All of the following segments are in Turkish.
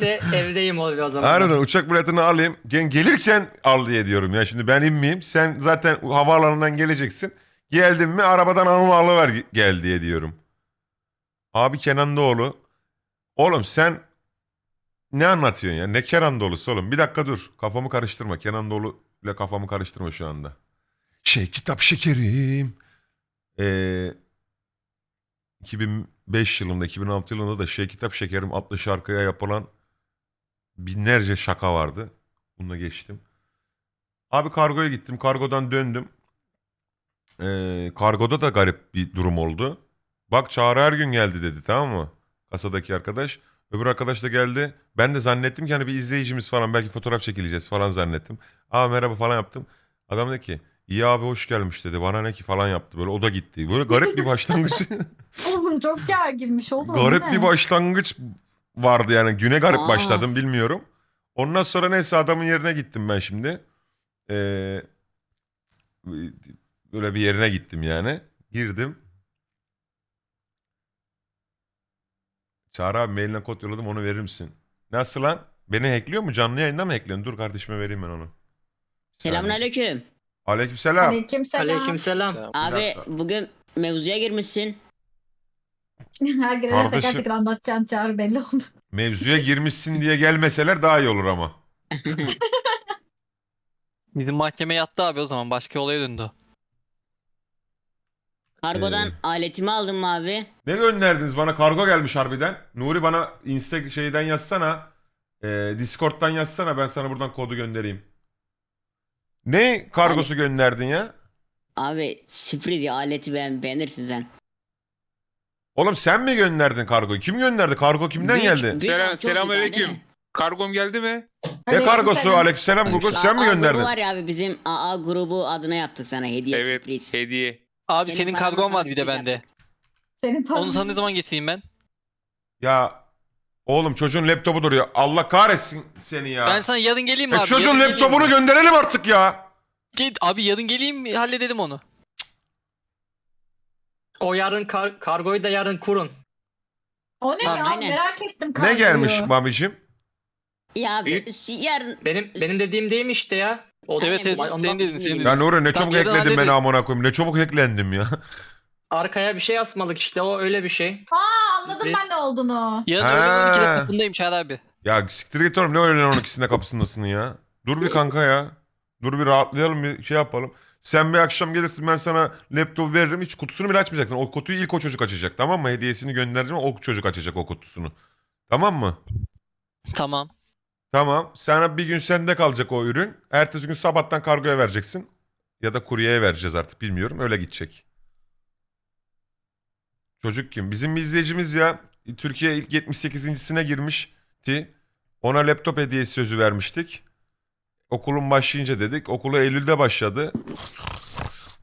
de evdeyim oluyor o zaman. Aynen uçak biletini alayım. Gen gelirken al diye diyorum ya. Şimdi ben inmeyeyim. Sen zaten havaalanından geleceksin. Geldin mi arabadan alma alıver gel diye diyorum. Abi Kenan Doğulu. Oğlum sen ne anlatıyorsun ya? Ne Kenan Doğulu'su oğlum? Bir dakika dur. Kafamı karıştırma. Kenan Doğulu ile kafamı karıştırma şu anda. Şey kitap şekerim. Ee, 2005 yılında 2006 yılında da Şey Kitap Şekerim adlı şarkıya yapılan binlerce şaka vardı. Bununla geçtim. Abi kargoya gittim. Kargodan döndüm. Ee, kargoda da garip bir durum oldu. Bak Çağrı her gün geldi dedi tamam mı? Kasadaki arkadaş. Öbür arkadaş da geldi. Ben de zannettim ki hani bir izleyicimiz falan belki fotoğraf çekileceğiz falan zannettim. Aa merhaba falan yaptım. Adam dedi ki iyi abi hoş gelmiş dedi. Bana ne ki falan yaptı. Böyle o da gitti. Böyle garip bir başlangıç. Oğlum çok gerginmiş oğlum. garip bir başlangıç vardı yani. Güne garip Aa. başladım bilmiyorum. Ondan sonra neyse adamın yerine gittim ben şimdi. Ee, böyle bir yerine gittim yani. Girdim. Çağrı abi mailine kod yolladım onu verir misin? Nasıl lan? Beni hackliyor mu? Canlı yayında mı hackliyorsun? Dur kardeşime vereyim ben onu. Selamünaleyküm. Aleykümselam. Aleykümselam. Aleykümselam. Abi bugün mevzuya girmişsin. Her girene teker Kardeşim. teker anlatacağın çağrı belli oldu. Mevzuya girmişsin diye gelmeseler daha iyi olur ama. Bizim mahkeme yattı abi o zaman. Başka olaya döndü. Kargodan Ee. aletimi aldım mı abi? Ne gönderdiniz bana? Kargo gelmiş harbiden. Nuri bana Insta şeyden yazsana. Ee, Discord'dan yazsana ben sana buradan kodu göndereyim. Ne kargosu gönderdin ya? Abi sürpriz ya aleti ben beğenirsin sen. Oğlum sen mi gönderdin kargoyu? Kim gönderdi? Kargo kimden geldi? büyük Selam- çok selamünaleyküm. Kargom geldi mi? Ne kargosu? Aleykümselam. Aleykümselam Google sen mi AA gönderdin? var ya abi bizim AA grubu adına yaptık sana hediye evet. sürpriz. Hediye. Abi Senin senin paranla kargon sana var bir de bende. Senin. Onu sana ne zaman getireyim ben? Ya oğlum çocuğun laptopu duruyor. Allah kahretsin seni ya. Ben sana yarın geleyim mi E, abi? çocuğun Yarın laptopunu mi? gönderelim artık ya. Git abi yarın geleyim halledelim onu. O yarın kar- kargoyu da yarın kurun. O ne ya? Aynen. Merak ettim Ne kargoyu. gelmiş babacığım? Ya Büyük- şi- yarın Benim benim dediğim değil mi işte ya? O Evet evet Ondan- senin dedin senin dedin. Ya Nuri ne Tamam, çabuk yarın ekledin beni hallederiz. amına koyayım. Ne çabuk eklendim ya. Arkaya bir şey asmalık işte o öyle bir şey. Aa anladım ben ne olduğunu. Yarın Ha. öğlen 12'de kapındayım Çağrı abi. Ya siktir git oğlum ne öğlen 12'sinde kapısındasın ya. Dur bir kanka ya. Dur bir rahatlayalım bir şey yapalım. Sen bir akşam gelirsin ben sana laptop veririm hiç kutusunu bile açmayacaksın. O kutuyu ilk o çocuk açacak tamam mı? Hediyesini göndereceğim o çocuk açacak o kutusunu. Tamam mı? Tamam. Tamam. Sana bir gün sende kalacak o ürün. Ertesi gün sabahtan kargoya vereceksin. Ya da kuryeye vereceğiz artık bilmiyorum. Öyle gidecek. Çocuk kim? Bizim bir izleyicimiz ya. Türkiye ilk 78.sine girmişti. Ona laptop hediyesi sözü vermiştik. Okulun başlayınca dedik. Okulu Eylül'de başladı.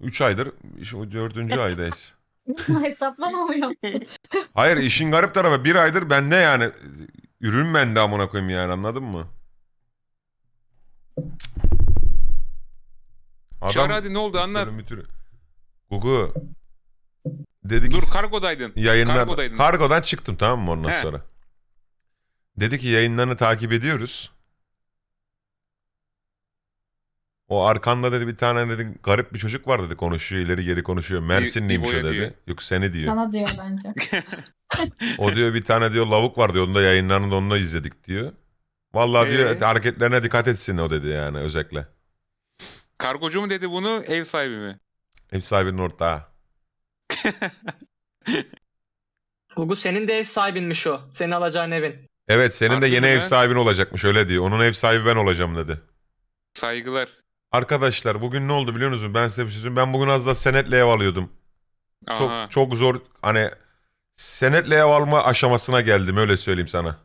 3 aydır. Şu 4. aydayız. Hesaplama mı yaptın? Hayır işin garip tarafı bir aydır bende yani. Ürün bende amına koyayım yani anladın mı? Çağrı hadi ne oldu anlat. bölüm müdürü. Gugu. Dedi ki Dur kargodaydın. yayınlar... kargodaydın. Kargodan çıktım tamam mı ondan He. sonra. Dedi ki yayınlarını takip ediyoruz. O arkanda dedi bir tane dedi garip bir çocuk var dedi konuşuyor ileri geri konuşuyor. Mersinliymiş o İbo'ya dedi. diyor. Yok seni diyor. Sana diyor bence. O diyor bir tane diyor lavuk var diyor. Onu da yayınlarını da onunla izledik diyor. Vallahi diyor Ee? hareketlerine dikkat etsin o dedi yani özellikle. Kargocu mu dedi bunu ev sahibi mi? Ev sahibinin ortağı. Gugu senin de ev sahibinmiş o. Senin alacağın evin. Evet senin de Haklı yeni ev be? sahibin olacakmış öyle diyor. Onun ev sahibi ben olacağım dedi. Saygılar. Arkadaşlar bugün ne oldu biliyor musunuz? Ben size bir şey söyleyeyim. Ben bugün az da senetle ev alıyordum. Çok Aha. çok zor hani senetle ev alma aşamasına geldim öyle söyleyeyim sana.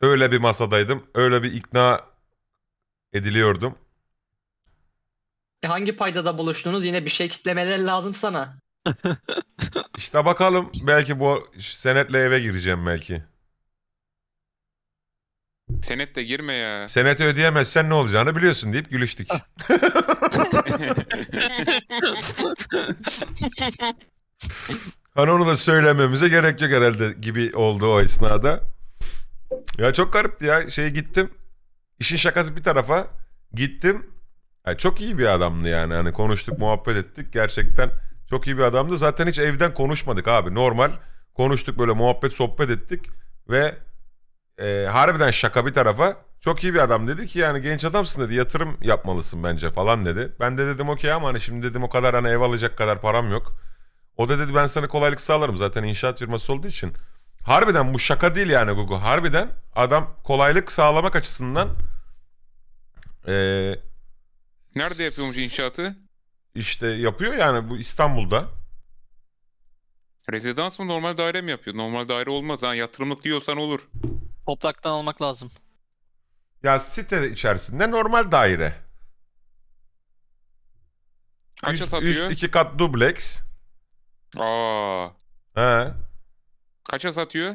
Öyle bir masadaydım. Öyle bir ikna ediliyordum. E, Hangi paydada buluştunuz? Yine bir şey kitlemeleri lazım sana. İşte bakalım belki bu senetle eve gireceğim belki. Senet de girme ya. Senete ödeyemezsen ne olacağını biliyorsun deyip gülüştük. Hani onu da söylememize gerek yok herhalde gibi oldu o esnada. Ya çok garipti ya. Şey gittim. İşin şakası bir tarafa. Gittim. Ya çok iyi bir adamdı yani. Hani konuştuk, muhabbet ettik. Gerçekten çok iyi bir adamdı. Zaten hiç evden konuşmadık abi. Normal konuştuk böyle muhabbet, sohbet ettik. Ve e, harbiden şaka bir tarafa. Çok iyi bir adam dedi ki yani genç adamsın dedi. Yatırım yapmalısın bence falan dedi. Ben de dedim okey ama hani şimdi dedim o kadar hani ev alacak kadar param yok. O da dedi ben sana kolaylık sağlarım zaten inşaat firması olduğu için. Harbiden bu şaka değil yani Gugu. Harbiden adam kolaylık sağlamak açısından eee, Nerede yapıyormuş inşaatı? işte yapıyor yani bu İstanbul'da. Rezidans mı normal daire mi yapıyor? Normal daire olmaz. Ha, yatırımlık diyorsan olur. Topraktan almak lazım. Ya site içerisinde normal daire. Kaça üst, satıyor? üst iki kat dubleks. Aa. He. Kaça satıyor?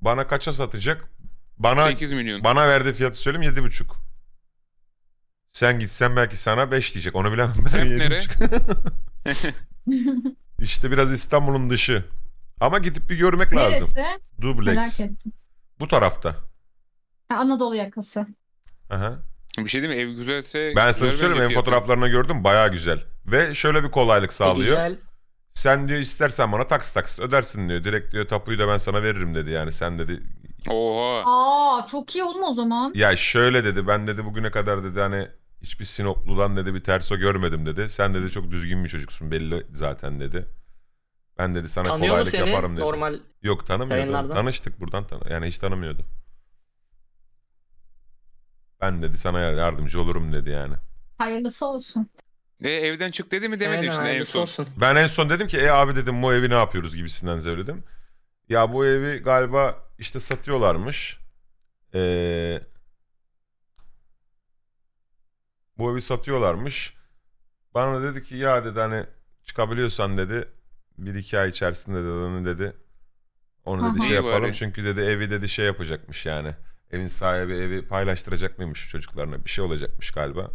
Bana kaça satacak? Bana 8 milyon. bana verdiği fiyatı söyleyeyim yedi buçuk. Sen gitsen belki sana 5 diyecek. Onu bilemem. Ben Semt nere? buçuk. İşte biraz İstanbul'un dışı. Ama gidip bir görmek lazım. Neresi? Dubleks. Merak ettim. Bu tarafta. Ha, Anadolu yakası. Aha. Bir şey değil mi? Ev güzelse Ben güzel sana bence söyleyeyim en fiyatı. fotoğraflarını gördüm baya güzel. Ve şöyle bir kolaylık sağlıyor. Güzel. Sen diyor istersen bana taksit taksit ödersin diyor. Direkt diyor tapuyu da ben sana veririm dedi yani. Sen dedi Oha. Aa çok iyi olma o zaman. ya şöyle dedi ben dedi bugüne kadar dedi hani hiçbir Sinoplu'dan dedi bir terso görmedim dedi. Sen dedi çok düzgün bir çocuksun belli zaten dedi. Ben dedi sana Tanıyor mu kolaylık seni? yaparım dedi. Normal Yok tanımıyordu. yayınlardan? Tanıştık buradan tanı yani hiç tanımıyordu. Ben dedi sana yardımcı olurum dedi yani. Hayırlısı olsun. E, evden çık dedi mi demedin Aynen, şimdi en son. olsun. Ben en son dedim ki e abi dedim bu evi ne yapıyoruz gibisinden söyledim. Ya bu evi galiba işte satıyorlarmış. Ee, bu evi satıyorlarmış. Bana dedi ki ya dedi hani çıkabiliyorsan dedi bir iki ay içerisinde dedi onu dedi. Onu dedi Aha. şey İyi yapalım bari. çünkü dedi evi dedi şey yapacakmış yani. Evin sahibi evi paylaştıracak mıymış çocuklarına bir şey olacakmış galiba.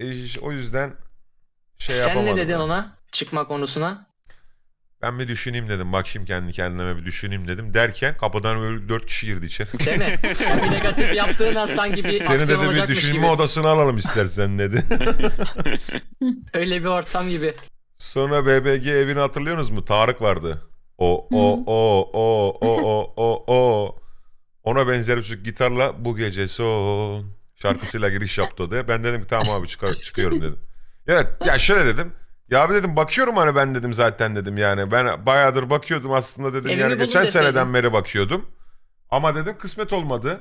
E, o yüzden şey Sen ne yapamadım dedin ben. ona çıkma konusuna? Ben bir düşüneyim dedim. Bakayım kendi kendime bir düşüneyim dedim. Derken kapıdan böyle dört kişi girdi içeri. Değil mi? Sen bir negatif yaptığın an sanki bir Seni aksiyon dedi bir olacakmış düşünme gibi. odasına alalım istersen dedi. Öyle bir ortam gibi. Sonra BBG evini hatırlıyorsunuz mu? Tarık vardı. O o o o o o o o. Ona benzer bir çocuk gitarla bu gece son şarkısıyla giriş yaptı odaya. Ben dedim ki tamam abi çıkar, çıkıyorum dedim. Evet ya şöyle dedim. Ya abi dedim bakıyorum hani ben dedim zaten dedim yani. Ben bayağıdır bakıyordum aslında dedim Evimi yani geçen deseydin. seneden beri bakıyordum. Ama dedim kısmet olmadı.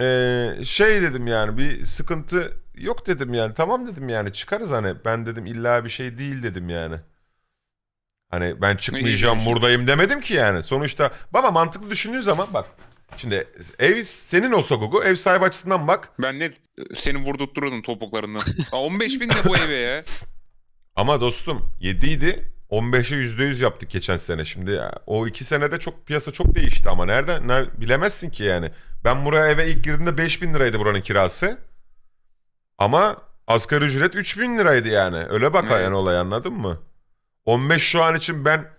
Ee, şey dedim yani bir sıkıntı yok dedim yani. Tamam dedim yani çıkarız hani. Ben dedim illa bir şey değil dedim yani. Hani ben çıkmayacağım demişsin. buradayım demedim ki yani. Sonuçta baba mantıklı düşündüğün zaman bak. Şimdi ev senin olsa Gugu ev sahibi açısından bak. Ben ne seni vurdurttururdum topuklarından. Aa, 15 bin de bu eve ya. Ama dostum 7 idi. 15'e %100 yaptık geçen sene. Şimdi ya, o iki senede çok piyasa çok değişti ama nereden ne, bilemezsin ki yani. Ben buraya eve ilk girdiğimde 5000 liraydı buranın kirası. Ama asgari ücret 3000 liraydı yani. Öyle bak Evet. yani olay anladın mı? 15 şu an için ben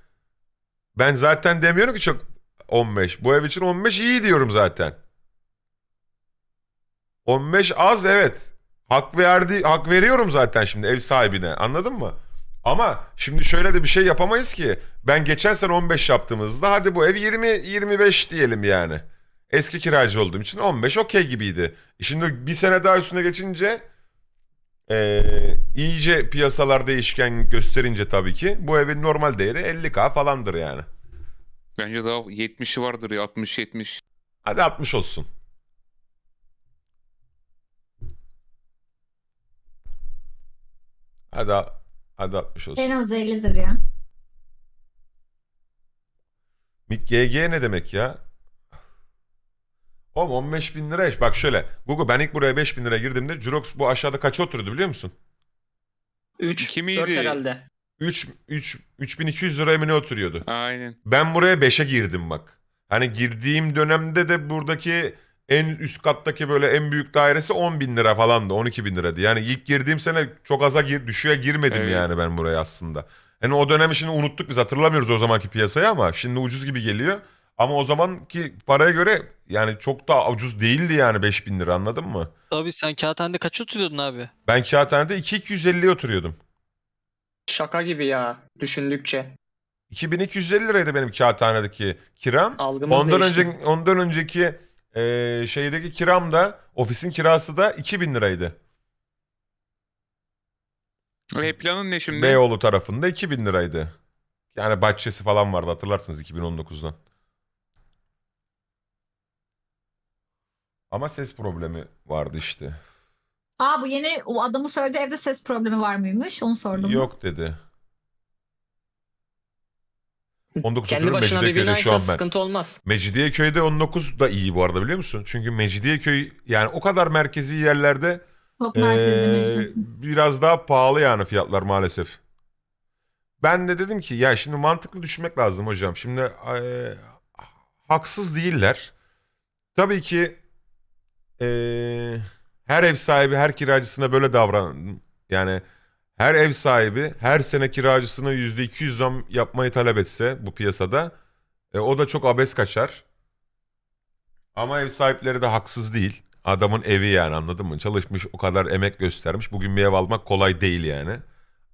ben zaten demiyorum ki çok 15. Bu ev için 15 iyi diyorum zaten. 15 az evet. Hak verdi hak veriyorum zaten şimdi ev sahibine. Anladın mı? Ama şimdi şöyle de bir şey yapamayız ki. Ben geçen sene 15 yaptığımızda hadi bu ev 20 25 diyelim yani. Eski kiracı olduğum için 15 okey gibiydi. E Şimdi bir sene daha üstüne geçince eee, iyice piyasalar değişken gösterince tabii ki bu evin normal değeri 50k falandır yani. Bence daha 70'i vardır ya 60-70. Hadi 60 olsun. Hadi hadi 60 olsun. En az 50'dir ya. Mik GG ne demek ya? Oğlum 15 bin lira iş. Bak şöyle. Google ben ilk buraya 5 bin lira girdiğimde Jurox bu aşağıda kaç oturuyordu biliyor musun? 3, Kimiydi? 4 herhalde. 3, 3, 3200 liraya mı ne oturuyordu? Aynen. Ben buraya 5'e girdim bak. Hani girdiğim dönemde de buradaki en üst kattaki böyle en büyük dairesi 10 bin lira falandı. 12 bin liraydı. Yani ilk girdiğim sene çok aza gir, düşüğe girmedim Evet. yani ben buraya aslında. Hani o dönemi şimdi unuttuk biz hatırlamıyoruz o zamanki piyasayı ama şimdi ucuz gibi geliyor. Ama o zamanki paraya göre yani çok da ucuz değildi yani 5000 lira anladın mı? Abi sen kağıthanede kaç oturuyordun abi? Ben kağıthanede 2250'ye oturuyordum. Şaka gibi ya düşündükçe. 2250 liraydı benim kağıthanedeki kiram. Algımız Ondan değişti. önce ondan önceki eee, şeydeki kiram da ofisin kirası da 2000 liraydı. E planın ne şimdi? Beyoğlu tarafında 2000 liraydı. Yani bahçesi falan vardı hatırlarsınız 2019'dan. Ama ses problemi vardı işte. Aa bu yeni o adamı söyledi evde ses problemi var mıymış? Onu sordum. Yok dedi. 19 Kendi oturuyorum başına bir Mecidiyeköy'de şu an ben. sıkıntı olmaz. Mecidiyeköy'de 19 da iyi bu arada biliyor musun? Çünkü Mecidiyeköy yani o kadar merkezi yerlerde Çok Ee, mevcut. biraz daha pahalı yani fiyatlar maalesef. Ben de dedim ki ya şimdi mantıklı düşünmek lazım hocam. Şimdi eee, haksız değiller. Tabii ki eee, her ev sahibi her kiracısına böyle davran yani her ev sahibi her sene kiracısına %200 zam yapmayı talep etse bu piyasada e, o da çok abes kaçar. Ama ev sahipleri de haksız değil. Adamın evi yani anladın mı? Çalışmış o kadar emek göstermiş. Bugün bir ev almak kolay değil yani.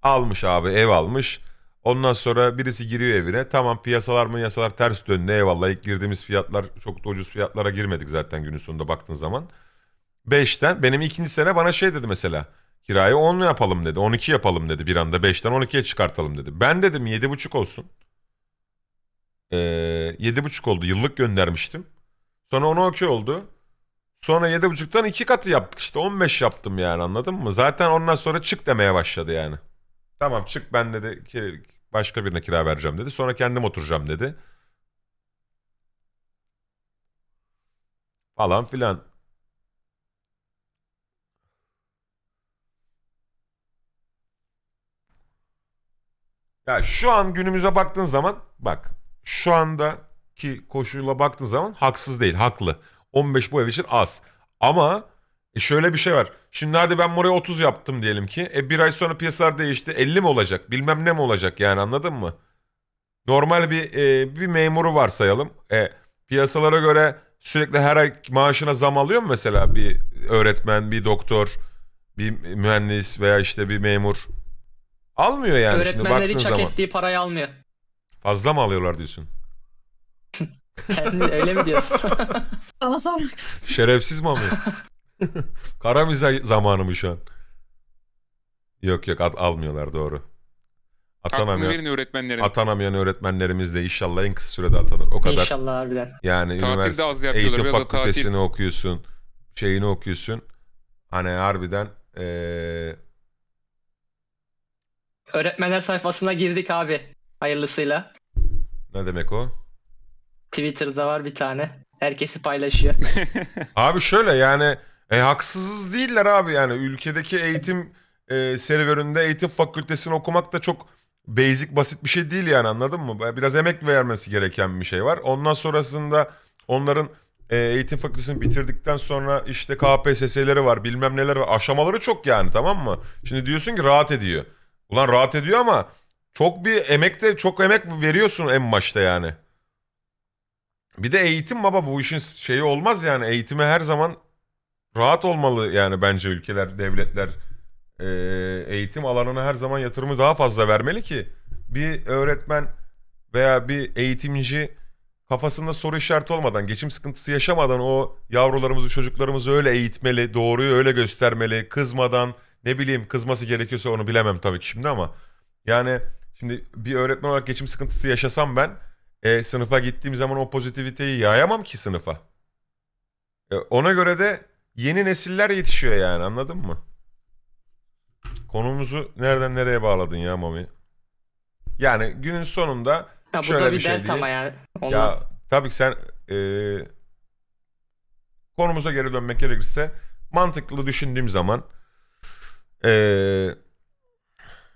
Almış abi ev almış. Ondan sonra birisi giriyor evine. Tamam piyasalar mı yasalar ters döndü. Eyvallah ilk girdiğimiz fiyatlar çok da ucuz fiyatlara girmedik zaten günün sonunda baktığın zaman. 5'ten benim ikinci sene bana şey dedi mesela. Kirayı 10 yapalım dedi. 12 yapalım dedi bir anda. 5'ten 12'ye çıkartalım dedi. Ben dedim 7,5 olsun. Ee, 7,5 oldu. Yıllık göndermiştim. Sonra 10 okey oldu. Sonra 7,5'tan 2 katı yaptık işte 15 yaptım yani anladın mı? Zaten ondan sonra çık demeye başladı yani. Tamam çık ben dedi ki başka birine kira vereceğim dedi. Sonra kendim oturacağım dedi. Falan filan. Ya şu an günümüze baktığın zaman bak şu andaki koşuyla baktığın zaman haksız değil haklı. 15 bu ev için az. Ama e şöyle bir şey var. Şimdi hadi ben buraya 30 yaptım diyelim ki. E bir ay sonra piyasalar değişti. 50 mi olacak? Bilmem ne mi olacak yani anladın mı? Normal bir e, bir memuru varsayalım. E, piyasalara göre sürekli her ay maaşına zam alıyor mu mesela bir öğretmen, bir doktor, bir mühendis veya işte bir memur? Almıyor yani şimdi Öğretmenler baktığın hiç hak zaman. ettiği parayı almıyor. Fazla mı alıyorlar diyorsun? Sen öyle mi diyorsun? Bana sor. Şerefsiz mi alıyor? Kara mizah zamanı mı şu an? Yok yok al- almıyorlar doğru. Hakkını Atanamayan, verin öğretmenlerin. atanamayan öğretmenlerimiz de inşallah en kısa sürede atanır. O kadar İnşallah harbiden. yani Tatilde üniversite az yapıyorlar. eğitim Biraz da tatil. fakültesini okuyorsun. Şeyini okuyorsun. Hani harbiden eee, Öğretmenler sayfasına girdik abi. Hayırlısıyla. ne demek o? Twitter'da var bir tane. Herkesi paylaşıyor. Abi şöyle yani e, haksız değiller abi yani ülkedeki eğitim e, serüveninde eğitim fakültesini okumak da çok basic basit bir şey değil yani anladın mı? Biraz emek vermesi gereken bir şey var. Ondan sonrasında onların e, eğitim fakültesini bitirdikten sonra işte KPSS'leri var bilmem neler var. Aşamaları çok yani tamam mı? Şimdi diyorsun ki rahat ediyor. Ulan rahat ediyor ama çok bir emek de çok emek veriyorsun en başta yani. Bir de eğitim baba bu işin şeyi olmaz yani eğitime her zaman rahat olmalı yani bence ülkeler, devletler eee, eğitim alanına her zaman yatırımı daha fazla vermeli ki bir öğretmen veya bir eğitimci kafasında soru işareti olmadan, geçim sıkıntısı yaşamadan o yavrularımızı, çocuklarımızı öyle eğitmeli, doğruyu öyle göstermeli, kızmadan ne bileyim kızması gerekiyorsa onu bilemem tabii ki şimdi ama yani şimdi bir öğretmen olarak geçim sıkıntısı yaşasam ben e, sınıfa gittiğim zaman o pozitiviteyi yayamam ki sınıfa. E, ona göre de yeni nesiller yetişiyor yani anladın mı? Konumuzu nereden nereye bağladın ya Mami? Yani günün sonunda bu Şöyle da bir bir şey değil. ama yani. Onu... ya tabii ki sen e, konumuza geri dönmek gerekirse mantıklı düşündüğüm zaman e,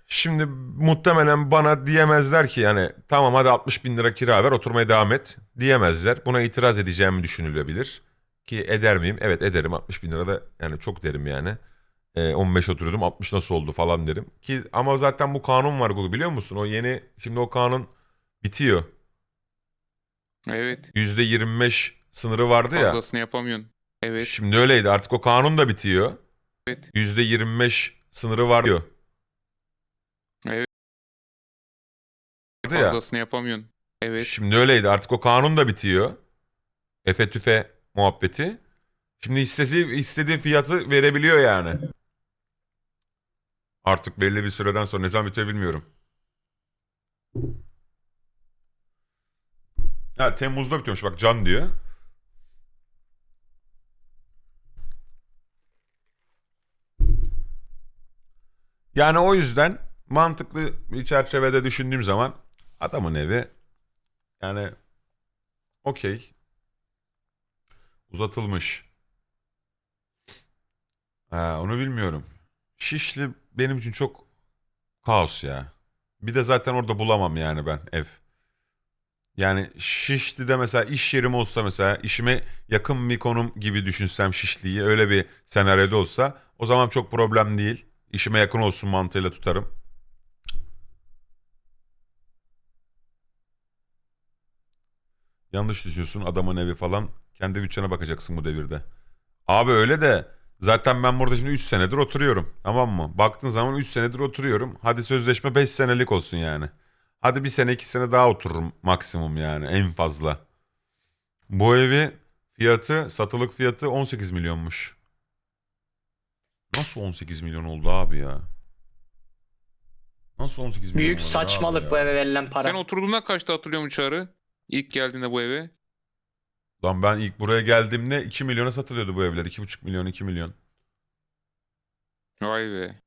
şimdi muhtemelen bana diyemezler ki yani tamam hadi 60 bin lira kira ver oturmaya devam et diyemezler. Buna itiraz edeceğimi düşünülebilir. Ki eder miyim? Evet ederim 60 bin lira da yani çok derim yani. E, 15 oturuyordum 60 nasıl oldu falan derim. Ki ama zaten bu kanun var Google biliyor musun? O yeni şimdi o kanun bitiyor. Evet. %25 sınırı vardı ya. Fazlasını yapamıyorsun. Evet. Şimdi öyleydi artık o kanun da bitiyor. Evet. %25 sınırı var diyor. Evet. Vardı ya. Fazlasını yapamıyorsun. Evet. Şimdi öyleydi artık o kanun da bitiyor. Efe tüfe muhabbeti. Şimdi istesi, istediği fiyatı verebiliyor yani. Artık belli bir süreden sonra ne zaman bitiyor bilmiyorum. Ha Temmuz'da bitiyormuş bak Can diyor. Yani o yüzden mantıklı bir çerçevede düşündüğüm zaman adamın evi yani okey. Uzatılmış. Ha, onu bilmiyorum. Şişli benim için çok kaos ya. Bir de zaten orada bulamam yani ben ev. Yani Şişli'de mesela iş yerim olsa mesela işime yakın bir konum gibi düşünsem Şişli'yi öyle bir senaryoda olsa o zaman çok problem değil. İşime yakın olsun mantığıyla tutarım. Yanlış düşünüyorsun adamın evi falan. Kendi bütçene bakacaksın bu devirde. Abi öyle de zaten ben burada şimdi 3 senedir oturuyorum. Tamam mı? Baktığın zaman 3 senedir oturuyorum. Hadi sözleşme 5 senelik olsun yani. Hadi bir sene 2 sene daha otururum maksimum yani en fazla. Bu evi fiyatı satılık fiyatı 18 milyonmuş. Nasıl 18 milyon oldu abi ya? Nasıl 18 milyon Büyük oldu saçmalık abi bu ya? eve verilen para. Sen oturduğunda kaçta hatırlıyor musun Çağrı? İlk geldiğinde bu eve. Lan ben ilk buraya geldiğimde 2 milyona satılıyordu bu evler. 2,5 milyon 2 milyon. Vay be.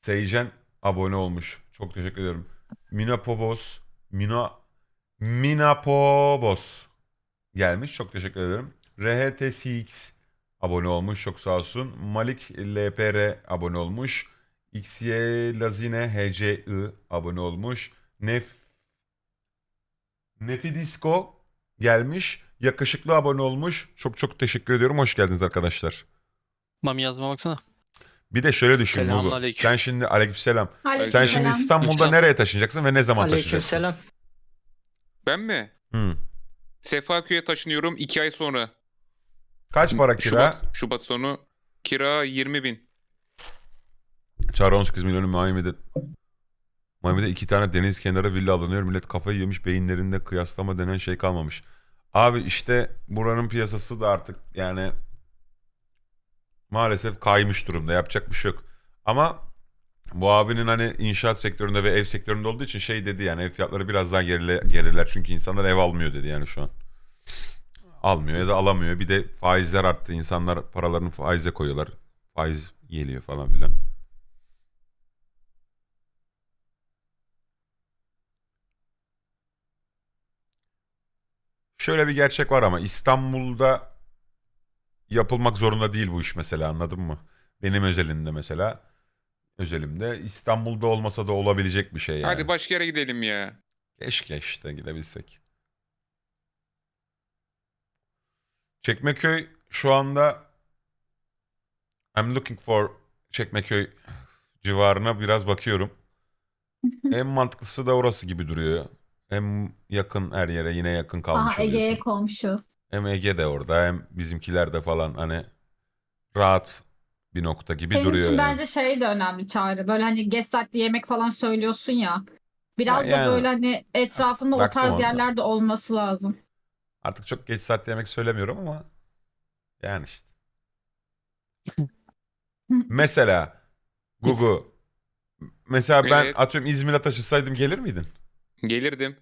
Seyjen abone olmuş. Çok teşekkür ederim. Mina Pobos. Mina Mina Pobos gelmiş. Çok teşekkür ederim. RHTCX abone olmuş. Çok sağ olsun. Malik LPR abone olmuş. XY Lazine HCI abone olmuş. Nef Nefidisco gelmiş. Yakışıklı abone olmuş. Çok çok teşekkür ediyorum. Hoş geldiniz arkadaşlar. Mami yazma baksana. Bir de şöyle düşün Mugu. Selamünaleyküm. Sen şimdi aleykümselam. Sen Aleykümselam. şimdi İstanbul'da Aleykümselam. nereye taşınacaksın ve ne zaman taşınacaksın? Aleykümselam. Ben mi? Hı. Sefaköy'e taşınıyorum 2 ay sonra. Kaç para kira? Şubat, Şubat sonu. Kira 20 bin. Çağrı 18 milyonu Miami'de. Miami'de iki tane deniz kenarı villa alınıyor. Millet kafayı yemiş beyinlerinde kıyaslama denen şey kalmamış. Abi işte buranın piyasası da artık yani maalesef kaymış durumda. Yapacak bir şey yok. Ama bu abinin hani inşaat sektöründe ve ev sektöründe olduğu için şey dedi yani ev fiyatları biraz daha gerile, geriler. Çünkü insanlar ev almıyor dedi yani şu an. Almıyor ya da alamıyor. Bir de faizler arttı. İnsanlar paralarını faize koyuyorlar. Faiz geliyor falan filan. Şöyle bir gerçek var ama İstanbul'da yapılmak zorunda değil bu iş mesela anladın mı? Benim özelinde mesela özelimde İstanbul'da olmasa da olabilecek bir şey yani. Hadi başka yere gidelim ya. Keşke işte gidebilsek. Çekmeköy şu anda I'm looking for Çekmeköy civarına biraz bakıyorum. en mantıklısı da orası gibi duruyor. Hem yakın her yere yine yakın kalmış Aha Ege'ye oluyorsun. komşu. Hem Ege de orada hem bizimkiler de falan hani rahat bir nokta gibi Senin duruyor için yani. bence şey de önemli Çağrı. Böyle hani geç saatte yemek falan söylüyorsun ya. Biraz Ha, yani. da böyle hani etrafında o tarz onda. yerlerde olması lazım. Artık çok geç saatte yemek söylemiyorum ama yani işte. Mesela Gugu mesela ben Evet. atıyorum İzmir'e taşısaydım gelir miydin? Gelirdim.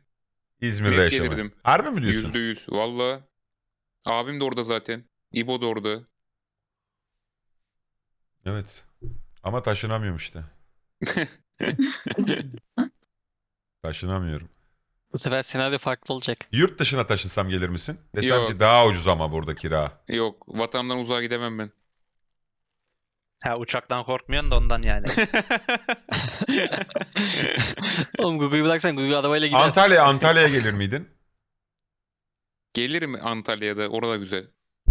İzmir'de Net gelirdim. Harbi mi diyorsun? Yüzde yüz. Valla. Abim de orada zaten. İbo da orada. Evet. Ama taşınamıyorum işte. Taşınamıyorum. Bu sefer senaryo farklı olacak. Yurt dışına taşınsam gelir misin? Desem Yok. ki daha ucuz ama burada kira. Yok. Vatandan uzağa gidemem ben. Ha uçaktan korkmuyorsun da ondan yani. Oğlum Google'u bıraksan Google arabayla gider. Antalya Antalya'ya gelir miydin? Gelirim Antalya'da. Orada güzel.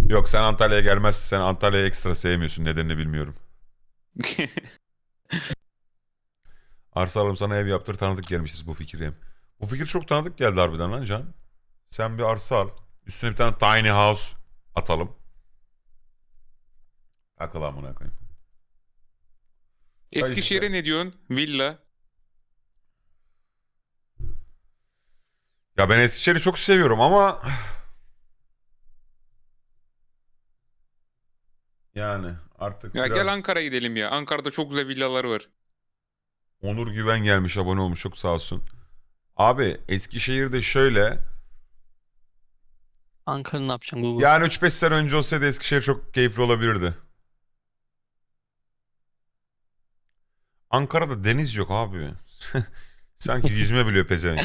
Yok sen Antalya'ya gelmezsin. Sen Antalya'yı ekstra sevmiyorsun. Nedenini bilmiyorum. Arsa alalım sana ev yaptır tanıdık gelmişiz bu fikri. Bu fikir çok tanıdık geldi harbiden lan Can. Sen bir arsa al. Üstüne bir tane tiny house atalım. Takıl amına koyayım. Eskişehir'e ne diyorsun? Villa. Ya ben Eskişehir'i çok seviyorum ama yani artık Ya biraz... gel Ankara'ya gidelim ya. Ankara'da çok güzel villalar var. Onur Güven gelmiş abone olmuş çok sağ olsun. Abi Eskişehir'de şöyle Ankara'nın ne yapacaksın Google? yani 3-5 sene önce olsaydı Eskişehir çok keyifli olabilirdi. Ankara'da deniz yok abi. Sanki yüzme biliyor pezevenk.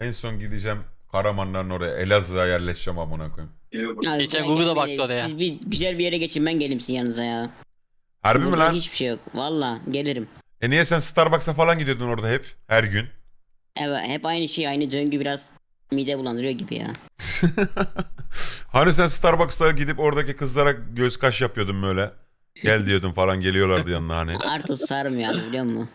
en son gideceğim Karamanların oraya Elazığ'a yerleşeceğim amına koyayım. Ya, Geçen buraya Google'a baktı oraya. Siz bir güzel bir yere geçin ben gelim sizin yanınıza ya. Harbi mi Burada lan? Hiçbir şey yok. Valla gelirim. E niye sen Starbucks'a falan gidiyordun orada hep? Her gün. Evet hep aynı şey aynı döngü biraz mide bulandırıyor gibi ya. hani sen Starbucks'ta gidip oradaki kızlara göz kaş yapıyordun böyle. Gel diyordun falan geliyorlardı yanına hani. Artık sarmıyor abi biliyor musun?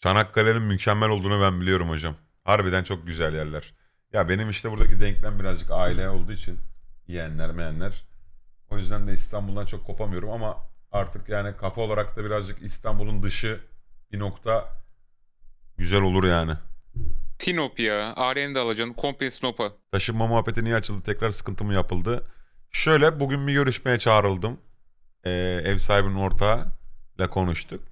Çanakkale'nin mükemmel olduğunu ben biliyorum hocam. Harbiden çok güzel yerler. Ya benim işte buradaki denklem birazcık aile olduğu için yiyenler meyenler. O yüzden de İstanbul'dan çok kopamıyorum ama artık yani kafa olarak da birazcık İstanbul'un dışı bir nokta güzel olur yani. Sinop ya. Aren'i de alacaksın. Komple Sinop'a. Taşınma muhabbeti niye açıldı? Tekrar sıkıntı mı yapıldı? Şöyle bugün bir görüşmeye çağrıldım. Ee, ev sahibinin ortağıyla konuştuk.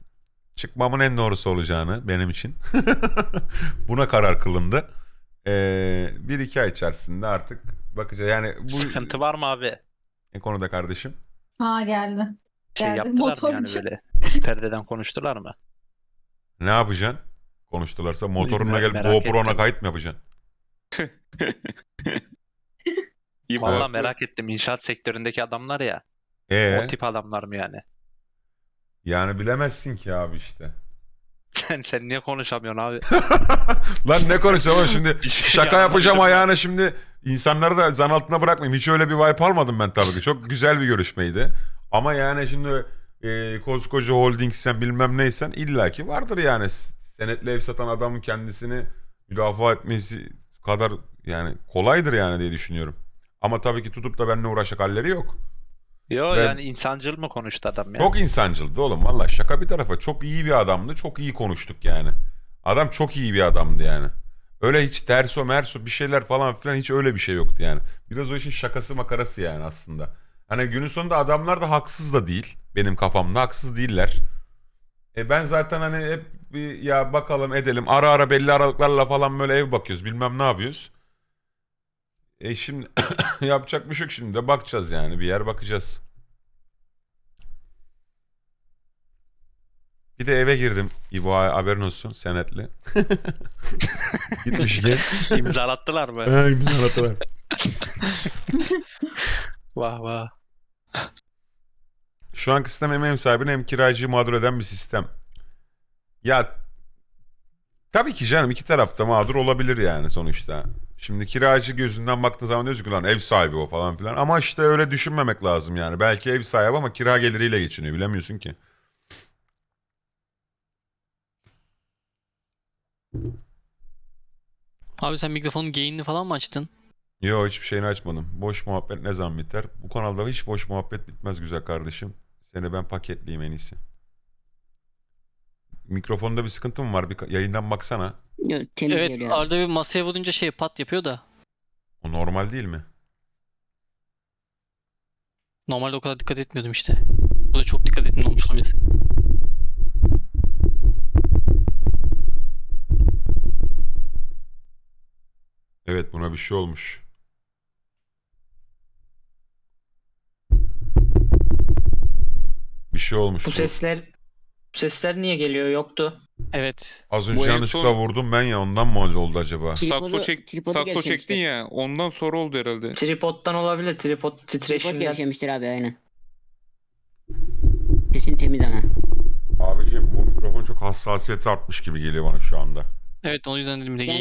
Çıkmamın en doğrusu olacağını benim için. Buna karar kılındı. Ee, bir iki ay içerisinde artık bakacağız. Yani bu Sıkıntı var mı abi? ne konuda kardeşim? Ha geldi. Şey Geldi, yaptılar mı yani motorcu. böyle? Üst perdeden konuştular mı? Ne yapacaksın? Konuştularsa motoruna Bilmiyorum, gelip merak GoPro'na ettim. kayıt mı yapacaksın? İyi Valla bak. merak ettim. İnşaat sektöründeki adamlar ya. Ee, O tip adamlar mı yani? yani bilemezsin ki abi işte. Sen sen niye konuşamıyorsun abi? Lan ne konuşalım şimdi Bir şey şaka yapacağım anlamadım. ayağına şimdi insanları da zan altına bırakmayayım. Hiç öyle bir vibe almadım ben tabii ki. Çok güzel bir görüşmeydi. Ama yani şimdi e, koskoca holding sen bilmem neysen illaki vardır yani. Senetli ev satan adamın kendisini müdafaa etmesi kadar yani kolaydır yani diye düşünüyorum. Ama tabii ki tutup da benimle uğraşacak halleri yok. Yo Ben- yani insancıl mı konuştu adam ya? Çok insancıldı oğlum valla şaka bir tarafa çok iyi bir adamdı çok iyi konuştuk yani. Adam çok iyi bir adamdı yani. Öyle hiç terso merso bir şeyler falan filan hiç öyle bir şey yoktu yani. Biraz o işin şakası makarası yani aslında. Hani günün sonunda adamlar da haksız da değil. Benim kafamda haksız değiller. E ben zaten hani hep bir ya bakalım edelim ara ara belli aralıklarla falan böyle ev bakıyoruz bilmem ne yapıyoruz. E şimdi yapacak bir şey yok şimdi de bakacağız yani bir yer bakacağız. Bir de eve girdim. İbo haberin olsun senetli. Gitmişken. İmzalattılar mı? Ha, imzalatılar. Vah vah. Şu anki sistem hem ev sahibini hem kiracıyı mağdur eden bir sistem. Ya tabii ki canım iki tarafta mağdur olabilir yani sonuçta. Şimdi kiracı gözünden baktığın zaman diyorsun ki lan ev sahibi o falan filan. Ama işte öyle düşünmemek lazım yani. Belki ev sahibi ama kira geliriyle geçiniyor bilemiyorsun ki. Abi sen mikrofonun gain'ini falan mı açtın? Yo hiçbir şeyini açmadım. Boş muhabbet ne zaman biter? Bu kanalda hiç boş muhabbet bitmez güzel kardeşim. Seni ben paketleyeyim en iyisi. Mikrofonda bir sıkıntı mı var? Bir ka- yayından baksana. Yo, temiz Evet geliyor. arada bir masaya vurunca şey pat yapıyor da. O normal değil mi? Normalde o kadar dikkat etmiyordum işte. Bu da çok dikkat ettim olmuş olabilir. Evet buna bir şey olmuş. Bir şey olmuş. Bu bu. sesler bu sesler niye geliyor? Yoktu. Evet. Az Bu önce en yanlışlıkla son- vurdum ben ya ondan mı oldu acaba? Tripodu- Sakso, çek, tripodu sakso gevşemiştir. çektin ya. Ondan sonra oldu herhalde. Tripod'dan olabilir. Tripod Tripod titreşimden. gevşemiştir abi aynen. Sesin temiz ama. Abiciğim bu mikrofon çok hassasiyeti artmış gibi geliyor bana şu anda. Evet o yüzden dedim de Sen